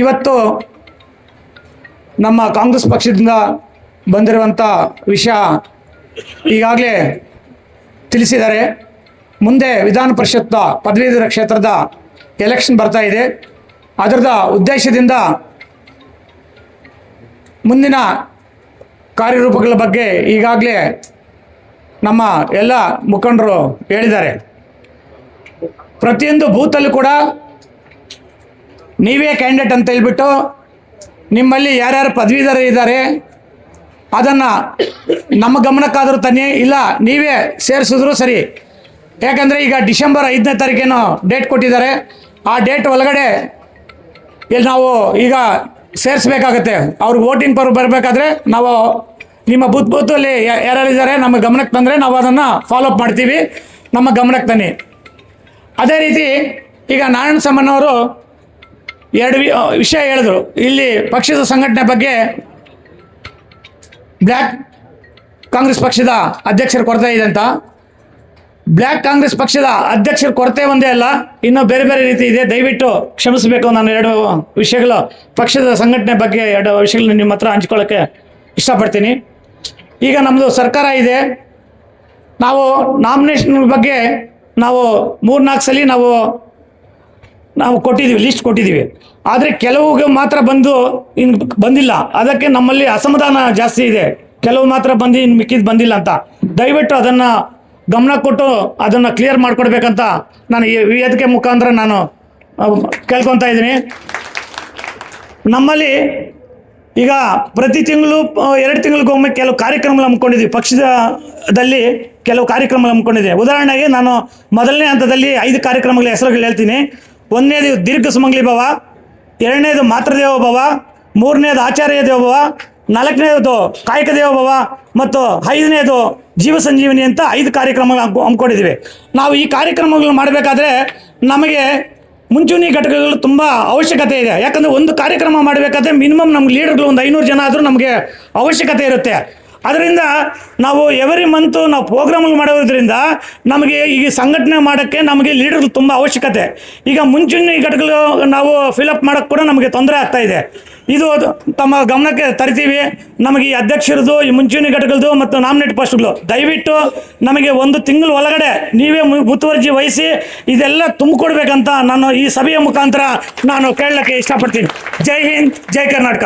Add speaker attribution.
Speaker 1: ಇವತ್ತು ನಮ್ಮ ಕಾಂಗ್ರೆಸ್ ಪಕ್ಷದಿಂದ ಬಂದಿರುವಂಥ ವಿಷಯ ಈಗಾಗಲೇ ತಿಳಿಸಿದ್ದಾರೆ. ಮುಂದೆ ವಿಧಾನ ಪರಿಷತ್ನ ಪದವೀಧರ ಕ್ಷೇತ್ರದ ಎಲೆಕ್ಷನ್ ಬರ್ತಾ ಇದೆ. ಅದರದ ಉದ್ದೇಶದಿಂದ ಮುಂದಿನ ಕಾರ್ಯರೂಪಗಳ ಬಗ್ಗೆ ಈಗಾಗಲೇ ನಮ್ಮ ಎಲ್ಲ ಮುಖಂಡರು ಹೇಳಿದ್ದಾರೆ. ಪ್ರತಿಯೊಂದು ಬೂತಲ್ಲೂ ಕೂಡ ನೀವೇ ಕ್ಯಾಂಡಿಡೇಟ್ ಅಂತ ಹೇಳ್ಬಿಟ್ಟು ನಿಮ್ಮಲ್ಲಿ ಯಾರ್ಯಾರು ಪದವೀಧರ ಇದ್ದಾರೆ, ಅದನ್ನು ನಮ್ಮ ಗಮನಕ್ಕಾದರೂ ತನ್ನಿ, ಇಲ್ಲ, ನೀವೇ ಸೇರಿಸಿದ್ರು ಸರಿ. ಯಾಕಂದರೆ ಈಗ ಡಿಸೆಂಬರ್ ಐದನೇ ತಾರೀಕೇನು ಡೇಟ್ ಕೊಟ್ಟಿದ್ದಾರೆ. ಆ ಡೇಟ್ ಒಳಗಡೆ ಇಲ್ಲಿ ನಾವು ಈಗ ಸೇರಿಸ್ಬೇಕಾಗತ್ತೆ. ಅವ್ರಿಗೆ ವೋಟಿಂಗ್ ಪರ್ ಬರಬೇಕಾದ್ರೆ ನಾವು ನಿಮ್ಮ ಬೂತ್ ಬೂತಲ್ಲಿ ಯಾರ್ಯಾರಿದ್ದಾರೆ ನಮ್ಮ ಗಮನಕ್ಕೆ ತಂದರೆ ನಾವು ಅದನ್ನು ಫಾಲೋಅಪ್ ಮಾಡ್ತೀವಿ. ನಮ್ಮ ಗಮನಕ್ಕೆ ತನ್ನಿ. ಅದೇ ರೀತಿ ಈಗ ನಾರಾಯಣ ಸಾಮಣ್ಣವರು ಎರಡು ವಿಷಯ ಹೇಳಿದ್ರು. ಇಲ್ಲಿ ಪಕ್ಷದ ಸಂಘಟನೆ ಬಗ್ಗೆ ಬ್ಲ್ಯಾಕ್ ಕಾಂಗ್ರೆಸ್ ಪಕ್ಷದ ಅಧ್ಯಕ್ಷರ ಕೊರತೆ ಇದೆ ಅಂತ. ಬ್ಲ್ಯಾಕ್ ಕಾಂಗ್ರೆಸ್ ಪಕ್ಷದ ಅಧ್ಯಕ್ಷರ ಕೊರತೆ ಒಂದೇ ಅಲ್ಲ, ಇನ್ನೂ ಬೇರೆ ಬೇರೆ ರೀತಿ ಇದೆ. ದಯವಿಟ್ಟು ಕ್ಷಮಿಸಬೇಕು ನಾನು ಎರಡು ವಿಷಯಗಳು. ಪಕ್ಷದ ಸಂಘಟನೆ ಬಗ್ಗೆ ಎರಡು ವಿಷಯಗಳನ್ನ ನಿಮ್ಮ ಹತ್ರ ಹಂಚ್ಕೊಳ್ಳೋಕ್ಕೆ ಇಷ್ಟಪಡ್ತೀನಿ. ಈಗ ನಮ್ಮದು ಸರ್ಕಾರ ಇದೆ. ನಾವು ನಾಮಿನೇಷನ್ ಬಗ್ಗೆ ನಾವು ಮೂರ್ನಾಲ್ಕು ಸಲ ನಾವು ನಾವು ಕೊಟ್ಟಿದ್ದೀವಿ ಲಿಸ್ಟ್ ಕೊಟ್ಟಿದ್ದೀವಿ. ಆದರೆ ಕೆಲವು ಮಾತ್ರ ಬಂದು ಇನ್ನು ಬಂದಿಲ್ಲ. ಅದಕ್ಕೆ ನಮ್ಮಲ್ಲಿ ಅಸಮಾಧಾನ ಜಾಸ್ತಿ ಇದೆ. ಕೆಲವು ಮಾತ್ರ ಬಂದು ಇನ್ನು ಮಿಕ್ಕಿದ್ದು ಬಂದಿಲ್ಲ ಅಂತ. ದಯವಿಟ್ಟು ಅದನ್ನು ಗಮನ ಕೊಟ್ಟು ಅದನ್ನು ಕ್ಲಿಯರ್ ಮಾಡಿಕೊಡ್ಬೇಕಂತ ನಾನು ಈ ವೇದಿಕೆ ಮುಖಾಂತರ ನಾನು ಕೇಳ್ಕೊತಾ ಇದ್ದೀನಿ. ನಮ್ಮಲ್ಲಿ ಈಗ ಪ್ರತಿ ತಿಂಗಳು ಎರಡು ತಿಂಗಳಿಗೊಮ್ಮೆ ಕೆಲವು ಕಾರ್ಯಕ್ರಮಗಳು ಹಮ್ಮಿಕೊಂಡಿದ್ವಿ. ಪಕ್ಷದಲ್ಲಿ ಕೆಲವು ಕಾರ್ಯಕ್ರಮಗಳು ಹಮ್ಮಿಕೊಂಡಿದ್ದೆ ಉದಾಹರಣೆಗೆ ನಾನು ಮೊದಲನೇ ಹಂತದಲ್ಲಿ ಐದು ಕಾರ್ಯಕ್ರಮಗಳ ಹೆಸರುಗಳು ಹೇಳ್ತೀನಿ. ಒಂದನೇದು ದೀರ್ಘ ಸುಮಂಗ್ಲಿ ಭವ, ಎರಡನೇದು ಮಾತೃದೇವ ಭವ, ಮೂರನೇದು ಆಚಾರ್ಯ ದೇವಭವ ನಾಲ್ಕನೇದು ಕಾಯಕ ದೇವಭವ ಮತ್ತು ಐದನೇದು ಜೀವ ಸಂಜೀವಿನಿ ಅಂತ ಐದು ಕಾರ್ಯಕ್ರಮಗಳು ಹಮ್ಮಿಕೊಂಡಿದ್ದೀವಿ. ನಾವು ಈ ಕಾರ್ಯಕ್ರಮಗಳು ಮಾಡಬೇಕಾದ್ರೆ ನಮಗೆ ಮುಂಚೂಣಿ ಘಟಕಗಳು ತುಂಬ ಅವಶ್ಯಕತೆ ಇದೆ. ಯಾಕಂದರೆ ಒಂದು ಕಾರ್ಯಕ್ರಮ ಮಾಡಬೇಕಾದ್ರೆ ಮಿನಿಮಮ್ ನಮ್ಗೆ ಲೀಡರ್ಗಳು ಒಂದು ಐನೂರು ಜನ ಆದರೂ ನಮಗೆ ಅವಶ್ಯಕತೆ ಇರುತ್ತೆ. ಅದರಿಂದ ನಾವು ಎವ್ರಿ ಮಂತು ನಾವು ಪ್ರೋಗ್ರಾಮ್ಗಳು ಮಾಡೋದ್ರಿಂದ ನಮಗೆ ಈಗ ಸಂಘಟನೆ ಮಾಡೋಕ್ಕೆ ನಮಗೆ ಲೀಡರ್ ತುಂಬ ಅವಶ್ಯಕತೆ. ಈಗ ಮುಂಚೂಣಿ ಘಟಕಗಳು ನಾವು ಫಿಲಪ್ ಮಾಡೋಕ್ಕೆ ಕೂಡ ನಮಗೆ ತೊಂದರೆ ಆಗ್ತಾ ಇದೆ. ಇದು ತಮ್ಮ ಗಮನಕ್ಕೆ ತರ್ತೀವಿ. ನಮಗೆ ಈ ಅಧ್ಯಕ್ಷರದು, ಈ ಮುಂಚೂಣಿ ಘಟಕದ್ದು ಮತ್ತು ನಾಮಿನೇಟ್ ಪೋಸ್ಟ್ಗಳು. ದಯವಿಟ್ಟು ನಮಗೆ ಒಂದು ತಿಂಗಳ ಒಳಗಡೆ ನೀವೇ ಮುತುವರ್ಜಿ ವಹಿಸಿ ಇದೆಲ್ಲ ತುಂಬಿಕೊಡ್ಬೇಕಂತ ನಾನು ಈ ಸಭೆಯ ಮುಖಾಂತರ ನಾನು ಕೇಳಲಿಕ್ಕೆ ಇಷ್ಟಪಡ್ತೀನಿ. ಜೈ ಹಿಂದ್, ಜೈ ಕರ್ನಾಟಕ.